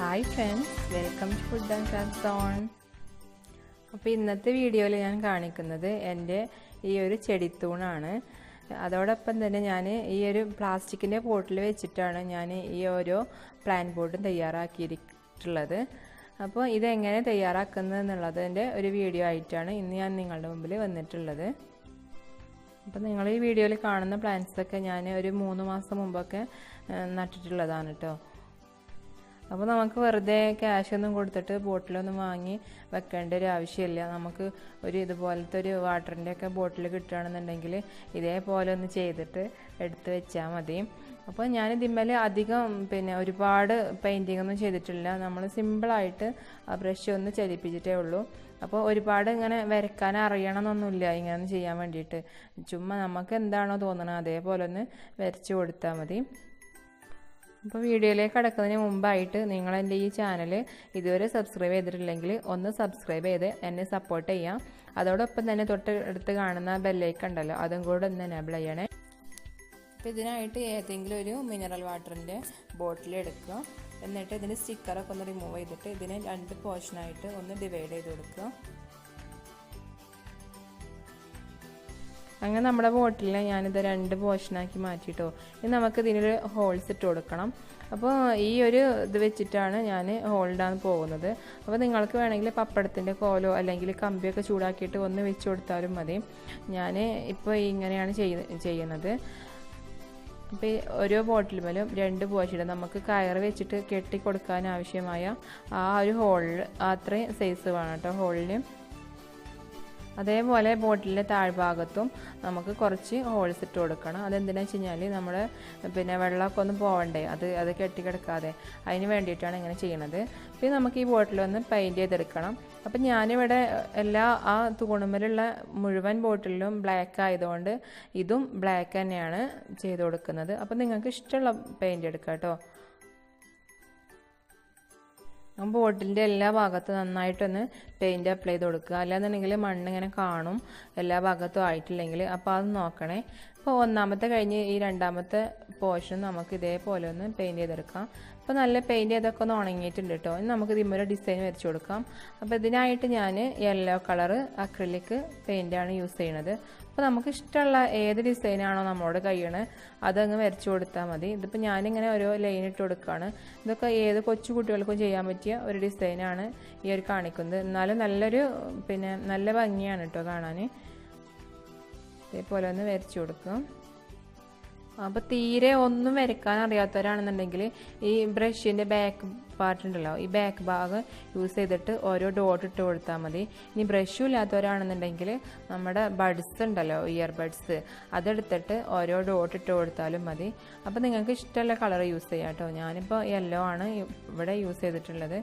Hi friends welcome to food and craft zone അപ്പോൾ ഇന്നത്തെ വീഡിയോയിൽ ഞാൻ കാണിക്കുന്നത് എന്റെ ഈ ഒരു ചെടിത്തൂണാണ്. അതോടൊപ്പം തന്നെ ഞാൻ ഈ ഒരു പ്ലാസ്റ്റിക്കിന്റെ പോട്ടിൽ വെച്ചിട്ടാണ് ഞാൻ ഈ ഓരോ പ്ലാൻ ബോർഡും തയ്യാറാക്കിയിട്ടുള്ളത്. അപ്പോൾ ഇതെങ്ങനെ തയ്യാറാക്കുന്നത് എന്നുള്ളതിന്റെ ഒരു വീഡിയോ ആയിട്ടാണ് ഇന്ന് ഞാൻ നിങ്ങളുടെ മുമ്പിൽ വന്നിട്ടുള്ളത്. അപ്പോൾ നിങ്ങൾ ഈ വീഡിയോയിൽ കാണുന്ന പ്ലാന്റ്സൊക്കെ ഞാൻ ഒരു മൂന്ന് മാസം മുമ്പൊക്കെ നട്ടിട്ടുള്ളതാണ് കേട്ടോ അപ്പോൾ നമുക്ക് വെറുതെ ക്യാഷ് ഒന്നും കൊടുത്തിട്ട് ബോട്ടിലൊന്നും വാങ്ങി വെക്കേണ്ട ഒരു ആവശ്യമില്ല. നമുക്ക് ഒരു ഇതുപോലത്തെ ഒരു വാട്ടറിന്റെ ഒക്കെ ബോട്ടിൽ കിട്ടുകയാണെന്നുണ്ടെങ്കിൽ ഇതേപോലെ ഒന്ന് ചെയ്തിട്ട് എടുത്ത് വെച്ചാൽ മതി. അപ്പോൾ ഞാൻ ഇതിന്മേൽ അധികം പിന്നെ ഒരുപാട് പെയിന്റിംഗ് ഒന്നും ചെയ്തിട്ടില്ല. നമ്മൾ സിമ്പിളായിട്ട് ബ്രഷ് ഒന്ന് ചലിപ്പിച്ചിട്ടേ ഉള്ളൂ. അപ്പോൾ ഒരുപാട് ഇങ്ങനെ വരയ്ക്കാൻ അറിയണമെന്നൊന്നുമില്ല ഇങ്ങനെ ചെയ്യാൻ വേണ്ടിയിട്ട്. ചുമ്മാ നമുക്ക് എന്താണോ തോന്നണത് അതേപോലെ ഒന്ന് വരച്ച് കൊടുത്താൽ മതി. അപ്പോൾ വീഡിയോയിലേക്ക് കടക്കുന്നതിന് മുമ്പായിട്ട് നിങ്ങൾ എന്റെ ഈ ചാനൽ ഇതുവരെ സബ്സ്ക്രൈബ് ചെയ്തിട്ടില്ലെങ്കിൽ ഒന്ന് സബ്സ്ക്രൈബ് ചെയ്ത് എന്നെ സപ്പോർട്ട് ചെയ്യാം. അതോടൊപ്പം തന്നെ തൊട്ട് അടുത്ത് കാണുന്ന ബെല്ലൈക്കൺ ഉണ്ടല്ലോ അതും കൂടെ ഒന്ന് എനേബിൾ ചെയ്യണേ. അപ്പോൾ ഇതിനായിട്ട് ഏതെങ്കിലും ഒരു മിനറൽ വാട്ടറിന്റെ ബോട്ടിൽ എടുക്കുക. എന്നിട്ട് ഇതിന്റെ സ്റ്റിക്കറൊക്കെ ഒന്ന് റിമൂവ് ചെയ്തിട്ട് ഇതിനെ രണ്ട് പോർഷനായിട്ട് ഒന്ന് ഡിവൈഡ് ചെയ്ത് കൊടുക്കുക. അങ്ങനെ നമ്മുടെ ബോട്ടിലിൽ ഞാനിത് രണ്ട് പോർഷനാക്കി മാറ്റിയിട്ടോ ഇനി നമുക്ക് ഇതിനൊരു ഹോൾസ് ഇട്ട് കൊടുക്കണം. അപ്പോൾ ഈ ഒരു ഇത് വെച്ചിട്ടാണ് ഞാൻ ഹോൾഡാണ് പോകുന്നത്. അപ്പോൾ നിങ്ങൾക്ക് വേണമെങ്കിൽ പപ്പടത്തിന്റെ കോലോ അല്ലെങ്കിൽ കമ്പിയൊക്കെ ചൂടാക്കിയിട്ട് ഒന്ന് വെച്ച് കൊടുത്താലും മതി. ഞാൻ ഇപ്പോൾ ഇങ്ങനെയാണ് ചെയ്യുന്നത്. അപ്പോൾ ഓരോ ബോട്ടിൽ മേലും രണ്ട് പോഷിടും നമുക്ക് കയറ് വെച്ചിട്ട് കെട്ടി കൊടുക്കാൻ ആവശ്യമായ ആ ഒരു ഹോളിൽ അത്രയും സൈസ് വേണം കേട്ടോ ഹോളിന്. അതേപോലെ ബോട്ടിലിന്റെ താഴ്ഭാഗത്തും നമുക്ക് കുറച്ച് ഹോൾസ് ഇട്ട് കൊടുക്കണം. അതെന്തിനാ വെച്ച് കഴിഞ്ഞാൽ നമ്മൾ പിന്നെ വെള്ളമൊക്കെ ഒന്ന് പോകണ്ടേ അത് അത് കെട്ടിക്കിടക്കാതെ. അതിന് വേണ്ടിയിട്ടാണ് ഇങ്ങനെ ചെയ്യണത്. പിന്നെ നമുക്ക് ഈ ബോട്ടിൽ ബോട്ടിലൊന്ന് പെയിന്റ് ചെയ്തെടുക്കണം. അപ്പം ഞാനിവിടെ എല്ലാ ആ തൂണുമ്മലുള്ള മുഴുവൻ ബോട്ടിലും ബ്ലാക്ക് ആയതുകൊണ്ട് ഇതും ബ്ലാക്ക് തന്നെയാണ് ചെയ്ത് കൊടുക്കുന്നത്. അപ്പം നിങ്ങൾക്ക് ഇഷ്ടമുള്ള പെയിന്റ് എടുക്കാം കേട്ടോ ബോട്ടിലിന്റെ എല്ലാ ഭാഗത്തും നന്നായിട്ടൊന്ന് പെയിന്റ് അപ്ലൈ ചെയ്ത് കൊടുക്കുക. അല്ലാന്നുണ്ടെങ്കിൽ മണ്ണ് ഇങ്ങനെ കാണും. എല്ലാ ഭാഗത്തും ആയിട്ടില്ലെങ്കിൽ. അപ്പോൾ അത് നോക്കണേ. അപ്പോൾ ഒന്നാമത്തെ കഴിഞ്ഞ് ഈ രണ്ടാമത്തെ പോർഷൻ നമുക്ക് ഇതേപോലെ ഒന്ന് പെയിന്റ് ചെയ്തെടുക്കാം. അപ്പോൾ നല്ല പെയിന്റ് ചെയ്തൊക്കെ ഒന്ന് ഉണങ്ങിയിട്ടുണ്ട് കേട്ടോ ഇനി നമുക്ക് ഇതിമൊരു ഡിസൈൻ വരച്ചു കൊടുക്കാം. അപ്പോൾ ഇതിനായിട്ട് ഞാൻ യെല്ലോ കളർ അക്രിലിക് പെയിന്റാണ് യൂസ് ചെയ്യണത്. അപ്പോൾ നമുക്ക് ഇഷ്ടമുള്ള ഏത് ഡിസൈനാണോ നമ്മളോട് കഴിയണത് അതങ്ങ് വരച്ചു കൊടുത്താൽ മതി. ഇതിപ്പോൾ ഞാനിങ്ങനെ ഓരോ ലൈൻ ഇട്ട് കൊടുക്കുകയാണ് ഇതൊക്കെ ഏത് കൊച്ചു കുട്ടികൾക്കും ചെയ്യാൻ പറ്റിയ ഒരു ഡിസൈനാണ് ഈ ഒരു കാണിക്കുന്നത്. എന്നാലും നല്ലൊരു പിന്നെ നല്ല ഭംഗിയാണ് കേട്ടോ കാണാൻ ഇതേപോലെ ഒന്ന് വരച്ചു കൊടുക്കും. അപ്പോൾ തീരെ ഒന്നും വരയ്ക്കാൻ അറിയാത്തവരാണെന്നുണ്ടെങ്കിൽ ഈ ബ്രഷിന്റെ ബാക്ക് പാർട്ട് ഉണ്ടല്ലോ ഈ ബാക്ക് ഭാഗം യൂസ് ചെയ്തിട്ട് ഓരോ ഡോട്ട് ഇട്ട് കൊടുത്താൽ മതി. ഇനി ബ്രഷും ഇല്ലാത്തവരാണെന്നുണ്ടെങ്കിൽ നമ്മുടെ ബഡ്സ് ഉണ്ടല്ലോ ഇയർ ബഡ്സ് അതെടുത്തിട്ട് ഓരോ ഡോട്ട് ഇട്ട് കൊടുത്താലും മതി. അപ്പോൾ നിങ്ങൾക്ക് ഇഷ്ടമുള്ള കളർ യൂസ് ചെയ്യാം കേട്ടോ. ഞാനിപ്പോൾ യെല്ലോ ആണ് ഇവിടെ യൂസ് ചെയ്തിട്ടുള്ളത്.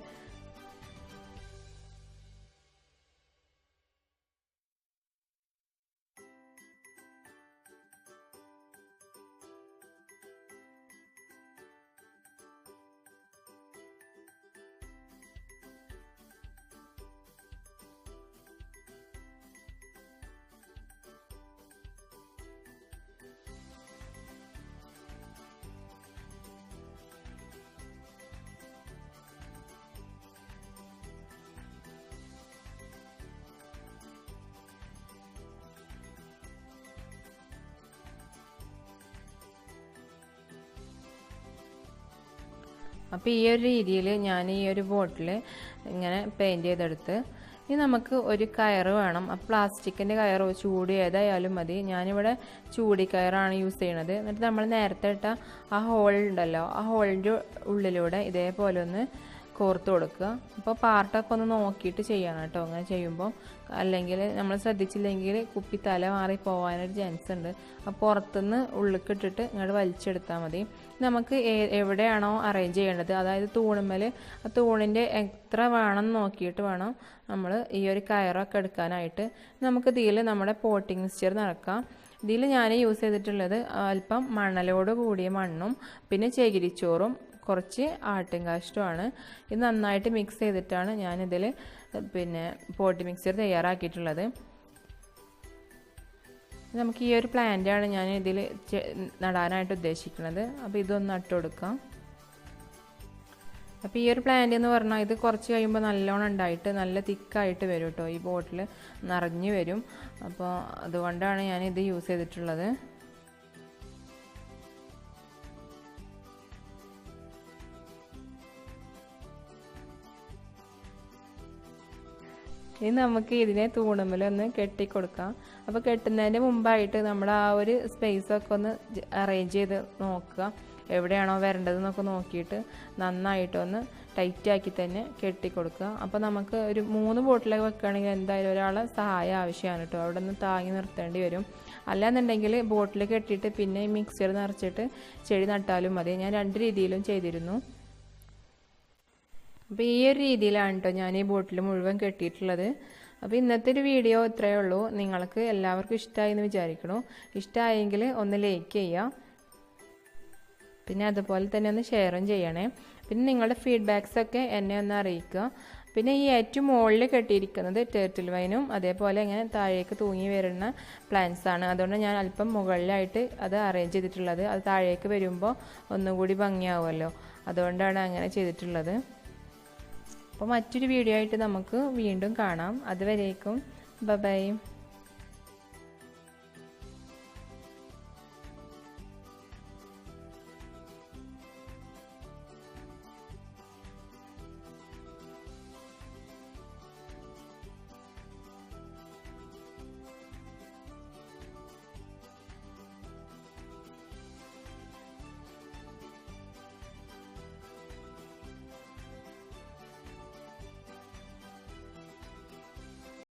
അപ്പോൾ ഈ ഒരു രീതിയിൽ ഞാൻ ഈ ഒരു ബോട്ടിൽ ഇങ്ങനെ പെയിന്റ് ചെയ്തെടുത്ത് ഇനി നമുക്ക് ഒരു കയറ് വേണം. ആ പ്ലാസ്റ്റിക്കിന്റെ കയറോ ചൂട് ഏതായാലും മതി. ഞാനിവിടെ ചൂടി കയറാണ് യൂസ് ചെയ്യണത്. എന്നിട്ട് നമ്മൾ നേരത്തെ ഇട്ട ആ ഹോൾ ഉണ്ടല്ലോ ആ ഹോളിന്റെ ഉള്ളിലൂടെ ഇതേപോലെ ഒന്ന് കോർത്ത് കൊടുക്കുക. അപ്പോൾ പാർട്ടൊക്കെ ഒന്ന് നോക്കിയിട്ട് ചെയ്യണം കേട്ടോ. അങ്ങനെ ചെയ്യുമ്പോൾ അല്ലെങ്കിൽ നമ്മൾ ശ്രദ്ധിച്ചില്ലെങ്കിൽ കുപ്പി തല മാറി പോകാനൊരു ചാൻസ് ഉണ്ട്. അപ്പോൾ പുറത്തുനിന്ന് ഉള്ളിക്കിട്ടിട്ട് ഇങ്ങോട്ട് വലിച്ചെടുത്താൽ മതി. നമുക്ക് എവിടെയാണോ അറേഞ്ച് ചെയ്യേണ്ടത്? അതായത് തൂണുമ്മൽ ആ തൂണിന്റെ എത്ര വേണം നോക്കിയിട്ട് വേണം നമ്മൾ ഈ ഒരു കയറൊക്കെ എടുക്കാനായിട്ട്. നമുക്ക് ഇതിൽ നമ്മുടെ പോട്ടിംഗ് മിക്സ്ചർ നടക്കാം. ഇതിൽ ഞാൻ യൂസ് ചെയ്തിട്ടുള്ളത് അല്പം മണലോട് കൂടിയ മണ്ണും പിന്നെ ചകിരിച്ചോറും കുറച്ച് ആട്ടും കാഷ്ടമാണ്. ഇത് നന്നായിട്ട് മിക്സ് ചെയ്തിട്ടാണ് ഞാനിതിൽ പിന്നെ പോട്ടി മിക്സർ തയ്യാറാക്കിയിട്ടുള്ളത്. നമുക്ക് ഈ ഒരു പ്ലാന്റാണ് ഞാൻ ഇതിൽ നടാനായിട്ട് ഉദ്ദേശിക്കുന്നത്. അപ്പോൾ ഇതൊന്ന് നട്ടുകൊടുക്കാം അപ്പോൾ ഈ ഒരു പ്ലാന്റ് എന്ന് പറഞ്ഞാൽ ഇത് കുറച്ച് കഴിയുമ്പോൾ നല്ലോണം ഉണ്ടായിട്ട് നല്ല തിക്കായിട്ട് വരും കേട്ടോ ഈ ബോട്ടിൽ നിറഞ്ഞു വരും. അപ്പോൾ അതുകൊണ്ടാണ് ഞാൻ ഇത് യൂസ് ചെയ്തിട്ടുള്ളത്. ഇനി നമുക്ക് ഇതിനെ തൂണുമ്പിലൊന്ന് കെട്ടിക്കൊടുക്കാം. അപ്പോൾ കെട്ടുന്നതിന്റെ മുമ്പായിട്ട് നമ്മൾ ആ ഒരു സ്പേസൊക്കെ ഒന്ന് അറേഞ്ച് ചെയ്ത് നോക്കുക. എവിടെയാണോ വരേണ്ടതെന്നൊക്കെ നോക്കിയിട്ട് നന്നായിട്ടൊന്ന് ടൈറ്റാക്കി തന്നെ കെട്ടിക്കൊടുക്കുക. അപ്പോൾ നമുക്ക് ഒരു മൂന്ന് ബോട്ടിലൊക്കെ വെക്കുകയാണെങ്കിൽ എന്തായാലും ഒരാളെ സഹായം ആവശ്യമാണ് കേട്ടോ. അവിടെ നിന്ന് താങ്ങി നിർത്തേണ്ടി വരും. അല്ലാന്നുണ്ടെങ്കിൽ ബോട്ടിൽ കെട്ടിയിട്ട് പിന്നെ മിക്സർ നിറച്ചിട്ട് ചെടി നട്ടാലും മതി. ഞാൻ രണ്ട് രീതിയിലും ചെയ്തിരുന്നു. അപ്പോൾ ഈ ഒരു രീതിയിലാണ് കേട്ടോ ഞാൻ ഈ ബോട്ടിൽ മുഴുവൻ കെട്ടിയിട്ടുള്ളത്. അപ്പോൾ ഇന്നത്തെ ഒരു വീഡിയോ ഇത്രയേ ഉള്ളൂ. നിങ്ങൾക്ക് എല്ലാവർക്കും ഇഷ്ടമായി എന്ന് വിചാരിക്കണു. ഇഷ്ടമായെങ്കിൽ ഒന്ന് ലൈക്ക് ചെയ്യുക പിന്നെ അതുപോലെ തന്നെ ഒന്ന് ഷെയറും ചെയ്യണേ. പിന്നെ നിങ്ങളുടെ ഫീഡ്ബാക്സ് ഒക്കെ എന്നെ ഒന്ന് അറിയിക്കുക. പിന്നെ ഈ ഏറ്റവും മുകളിൽ കെട്ടിയിരിക്കുന്നത് ടേർട്ടിൽ വൈനും അതേപോലെ ഇങ്ങനെ താഴേക്ക് തൂങ്ങി വരുന്ന പ്ലാന്റ്സ് ആണ്. അതുകൊണ്ട് ഞാൻ അല്പം മുകളിലായിട്ട് അത് അറേഞ്ച് ചെയ്തിട്ടുള്ളത്. അത് താഴേക്ക് വരുമ്പോൾ ഒന്നുകൂടി ഭംഗിയാവുമല്ലോ. അതുകൊണ്ടാണ് അങ്ങനെ ചെയ്തിട്ടുള്ളത്. അപ്പോൾ മറ്റൊരു വീഡിയോ ആയിട്ട് നമുക്ക് വീണ്ടും കാണാം. അതുവരേക്കും. ബൈ